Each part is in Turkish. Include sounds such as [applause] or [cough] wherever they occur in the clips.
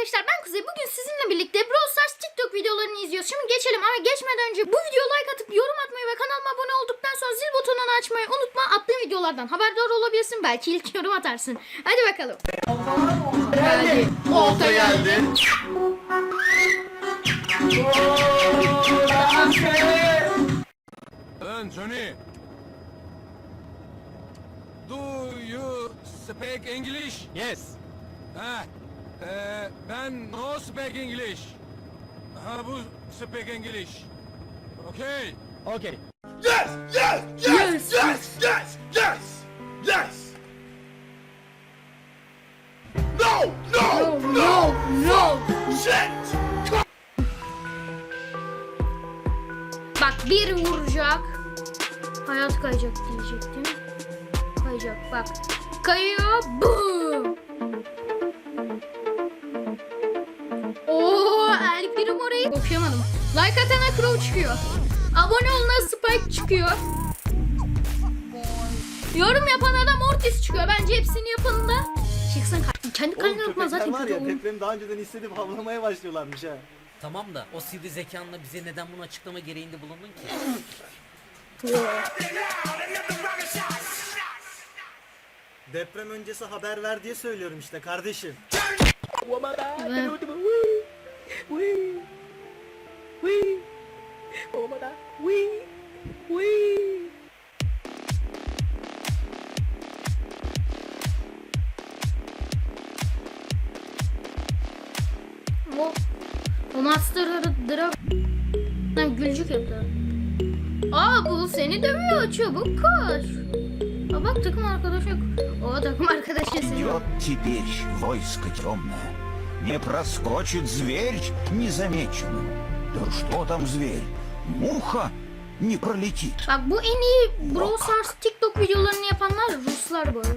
arkadaşlar ben Kuzey. Bugün sizinle birlikte Brawl Stars TikTok videolarını izliyoruz. Şimdi geçelim ama geçmeden önce bu videoya like atıp yorum atmayı ve kanalıma abone olduktan sonra zil butonunu açmayı unutma. Attığım videolardan haberdar olabilirsin. Belki ilk [laughs] yorum atarsın. Hadi bakalım. Geldi. Olta geldi. Anthony, do you speak English? Yes. Ha, e, ben no speak English. Ha, bu speak English. Okay. Okay. Yes! Yes! Yes, Yes! Yes! Yes! Yes! Yes! No! No! No, no. Shit! Bak bir vuracak. Hayat kayacak diyecektim. Kayacak bak. Kayıyor. Boom. Okuyamadım. Like atana Crow çıkıyor. Abone olana Spike çıkıyor. Yorum yapan adam Mortis çıkıyor. Bence hepsini yapanın da çıksın. Kendi köpekler zaten var ya depremi daha önceden hissedip havlamaya başlıyorlarmış ha. Tamam da o sivri zekanla bize neden bunu açıklama gereğinde bulundun ki? Deprem öncesi haber ver diye söylüyorum işte kardeşim. года. Уи! Уи! Bu, bu master drop gülcük yaptı. Aa bu seni dövüyor çabuk kaç. А, а, а бак, так Маркадашек. О, так Маркадашек. Идет теперь войско темное. Не проскочит зверь незамеченным. Да что там зверь? Муха не пролетит. Bak bu en iyi Brawl Stars TikTok videolarını yapanlar Ruslar bu arada.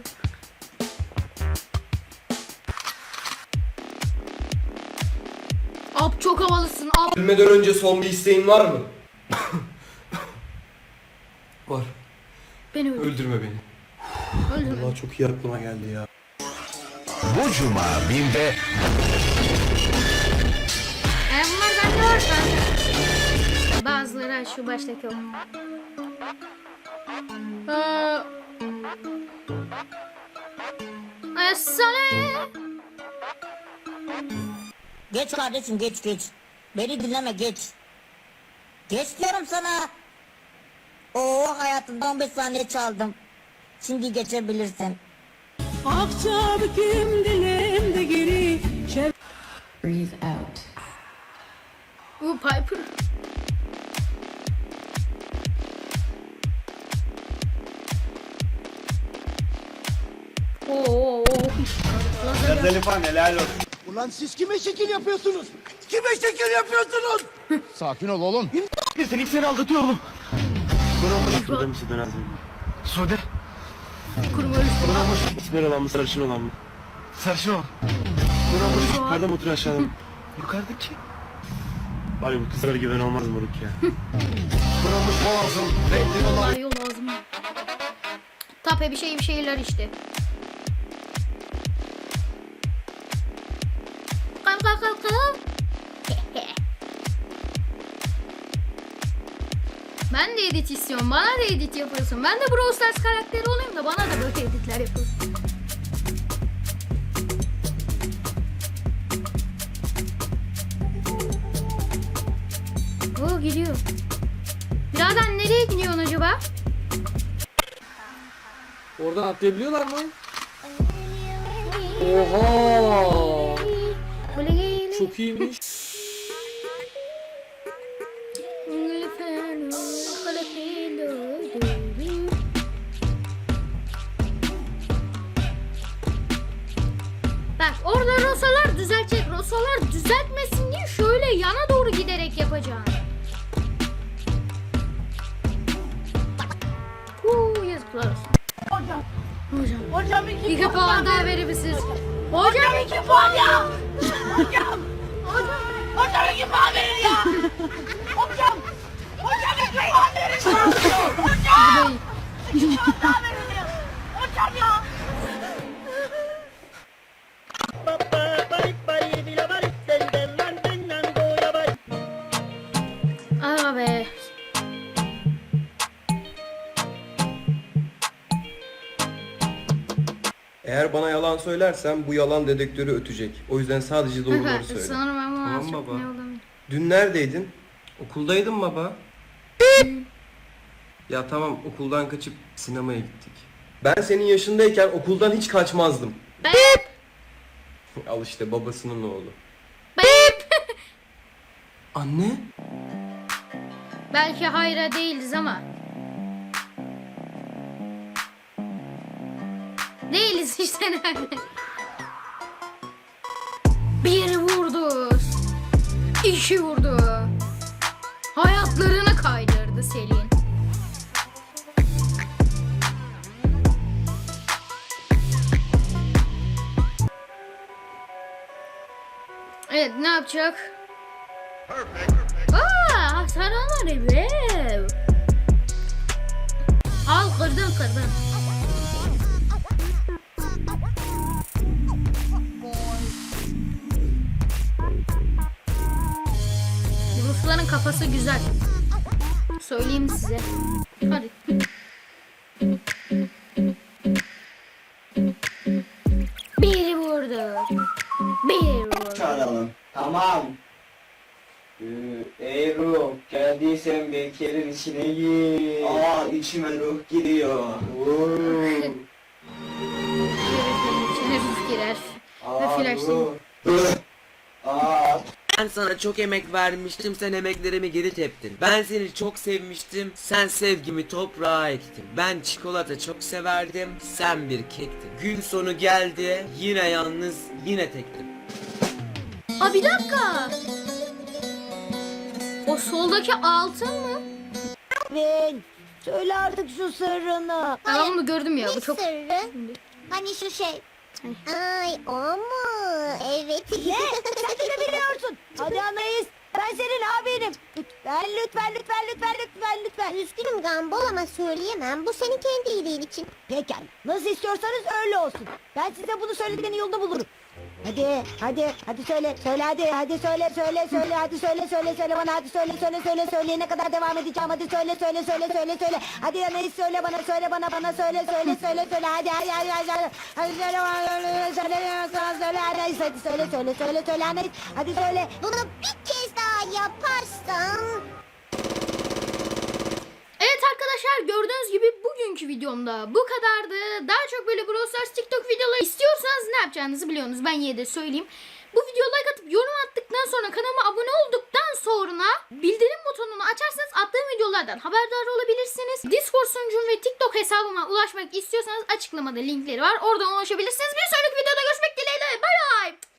Ab çok havalısın. Ab. Ölmeden önce son bir isteğin var mı? [coughs] var. Beni öldür. Öldürme beni. Öldürme. Allah çok iyi aklıma geldi ya. Bu cuma binde E bunlar bende var Bazıları şu baştaki o. Ee, Esale. Geç kardeşim geç geç. Beni dinleme geç. Geç diyorum sana. Oo hayatımda 15 saniye çaldım. Şimdi geçebilirsin. Breathe out. Bu Piper. Zelifan helal olsun. Ulan siz kime şekil yapıyorsunuz? Kime şekil yapıyorsunuz? [laughs] Sakin ol oğlum. Seni seni aldatıyor oğlum. Şurada mısın döner Sude. Kurma üstü. İsmail olan mı sarışın olan mı? Sarışın olan. Yukarıda mı oturuyor aşağıda mı? [laughs] Yukarıdaki. Var ya bu kızlar gibi ben olmaz moruk ya. [laughs] Vallahi yol lazım. Tape bir şey bir şeyler işte. De edit istiyorum. Bana da edit yapıyorsun. Ben de Brawl Stars karakteri olayım da bana da böyle editler yapıyorsun. Oo gidiyor. Birader nereye gidiyorsun acaba? Oradan atlayabiliyorlar mı? Oha! Çok iyiymiş. Rosalar düzeltmesin diye şöyle yana doğru giderek yapacağım. Uuu yazıklar olsun. Hocam. Hocam. Hocam iki, iki puan daha verir misiniz? Hocam iki puan ya. Hocam. Hocam. Hocam iki puan verin ya. Hocam. Hocam iki puan verin. [laughs] Hocam. İki puan daha verin yalan söylersem bu yalan dedektörü ötecek. O yüzden sadece doğruları söyle. Sanırım bunu Tamam az çok baba. ne Dün neredeydin? Okuldaydım baba. ya tamam okuldan kaçıp sinemaya gittik. Ben senin yaşındayken okuldan hiç kaçmazdım. Al işte babasının oğlu. Anne? Belki hayra değiliz ama. Değiliz işte nerede? Bir vurdu. İki vurdu. Hayatlarını kaydırdı Selin. Evet ne yapacak? Aa, sarılar evi. Al kırdın kırdın. Kafası güzel. Söyleyeyim size. Hadi. Bir vurdu. Bir vurdu. Çalalım. Tamam. Ee, ey ruh, geldiysen Bekir'in içine gir. Aa, içime ruh giriyor. [laughs] İçine ruh girer. Ve flashlayın. Ben sana çok emek vermiştim, sen emeklerimi geri teptin. Ben seni çok sevmiştim, sen sevgimi toprağa ektin. Ben çikolata çok severdim, sen bir kektin. Gün sonu geldi, yine yalnız, yine tektim. Aa bir dakika. O soldaki altın mı? Ben söyle artık şu sırrını. Ben bunu gördüm ya. Bu çok sırrı? Hani şu şey. Ay o mu? Evet. Ne? Sen de [laughs] biliyorsun. Hadi Anais. Ben senin abinim. Lütfen lütfen lütfen lütfen lütfen lütfen. Üzgünüm Gumball ama söyleyemem. Bu senin kendi iyiliğin için. Pekala. Nasıl istiyorsanız öyle olsun. Ben size bunu söylediklerini yolda bulurum. Hadi, hadi, hadi söyle, söyle hadi, hadi söyle, söyle, söyle, hadi söyle, söyle, söyle bana, hadi söyle, söyle, söyle, söyleyene kadar devam edeceğim, hadi söyle, söyle, söyle, söyle, söyle, hadi ya ne söyle bana, söyle bana, bana söyle, söyle, söyle, söyle, hadi, hadi, hadi, hadi, hadi, söyle söyle, söyle, söyle, söyle, hadi, söyle, söyle, söyle, söyle, hadi, hadi söyle. Bunu bir kez daha yaparsan... Arkadaşlar gördüğünüz gibi bugünkü videomda bu kadardı. Daha çok böyle Brawl Stars TikTok videoları istiyorsanız ne yapacağınızı biliyorsunuz. Ben yine de söyleyeyim. Bu videoya like atıp yorum attıktan sonra kanalıma abone olduktan sonra bildirim butonunu açarsanız attığım videolardan haberdar olabilirsiniz. Discord sunucum ve TikTok hesabıma ulaşmak istiyorsanız açıklamada linkleri var. Oradan ulaşabilirsiniz. Bir sonraki videoda görüşmek